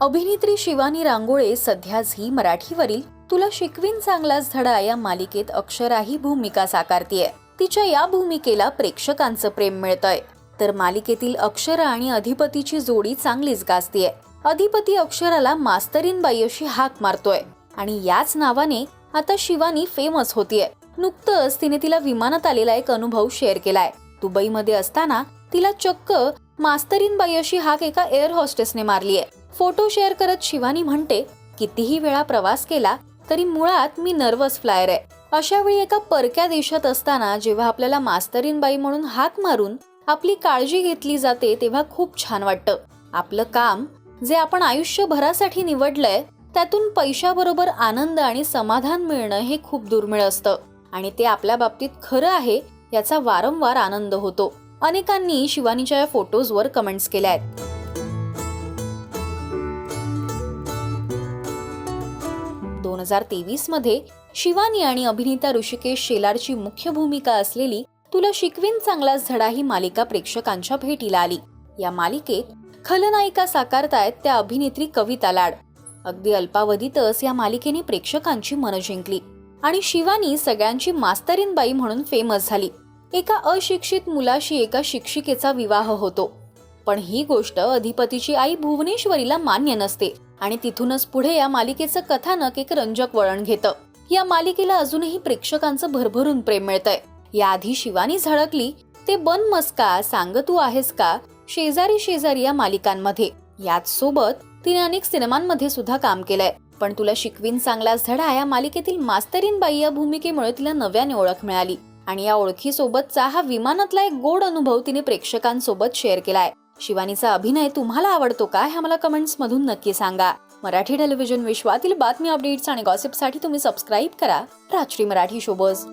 अभिनेत्री शिवानी रांगोळे सध्या झी मराठीवरील तुला शिकवीन चांगलाच धडा या मालिकेत अक्षरा ही भूमिका साकारतीये. तिच्या या भूमिकेला प्रेक्षकांचं प्रेम मिळतंय. तर मालिकेतील अक्षरा आणि अधिपतीची जोडी चांगलीच गाजतीये. अधिपती अक्षराला मास्तरीन बाई अशी हाक मारतोय. आणि याच नावाने आता शिवानी फेमस होतीये. नुकतंच तिने तिला विमानात आलेला एक अनुभव शेअर केलाय. दुबईमध्ये असताना तिला चक्क मास्तरीन बाई अशी हाक एका एअर हॉस्टेसने मारलीये. फोटो शेअर करत शिवानी म्हणते कितीही वेळा प्रवास केला तरी मुळात मी नर्वस फ्लायर आहे. अशा वेळी एका परक्या देशात असताना जेव्हा आपल्याला मास्तरीनबाई म्हणून हाक मारून आपली काळजी घेतली जाते तेव्हा खूप छान वाटतं. आपलं काम जे आपण आयुष्यभरासाठी निवडलंय त्यातून पैशाबरोबर आनंद आणि समाधान मिळणं हे खूप दुर्मिळ असतं. आणि ते आपल्या बाबतीत खरं आहे याचा वारंवार आनंद होतो. अनेकांनी शिवानीच्या या फोटोजवर कमेंट्स केल्या आहेत. दोन हजार तेवीसमध्ये शिवानी आणि अभिनेता ऋषिकेश शेलारची मुख्य भूमिका असलेली तुला शिकवीन चांगलाच धडा ही मालिका प्रेक्षकांच्या भेटीला आली. या मालिकेत खलनायिका साकारतायत त्या अभिनेत्री कविता लाड अगदी अल्पावधीतच या मालिकेने प्रेक्षकांची मनं जिंकली आणि शिवानी सगळ्यांची मास्तरीन बाई म्हणून फेमस झाली. एका अशिक्षित मुलाशी एका शिक्षिकेचा विवाह होतो. पण ही गोष्ट अधिपतीची आई भुवनेश्वरीला मान्य नसते. आणि तिथूनच पुढे या मालिकेचं कथानक एक रंजक वळण घेतं. या मालिकेला अजूनही प्रेक्षकांचं भरभरून प्रेम मिळतंय. याआधी शिवानी झळकली ते बन मस्का सांग तू आहेस का? शेजारी शेजारी या मालिकांमध्ये. याच सोबत तिने अनेक सिनेमांमध्ये सुद्धा काम केलंय. पण तुला शिकवीन चांगलाच धडा या मालिकेतील मास्तरीन बाई या भूमिकेमुळे तिला नव्याने ओळख मिळाली. आणि या ओळखीसोबतचा हा विमानातला एक गोड अनुभव तिने प्रेक्षकांसोबत शेअर केलाय. शिवानीचा अभिनय तुम्हाला आवडतो का हे मला कमेंट्समधून नक्की सांगा. मराठी टेलिव्हिजन विश्वातील बातमी अपडेट्स आणि गॉसिपसाठी तुम्ही सबस्क्राईब करा. राजश्री मराठी शोबज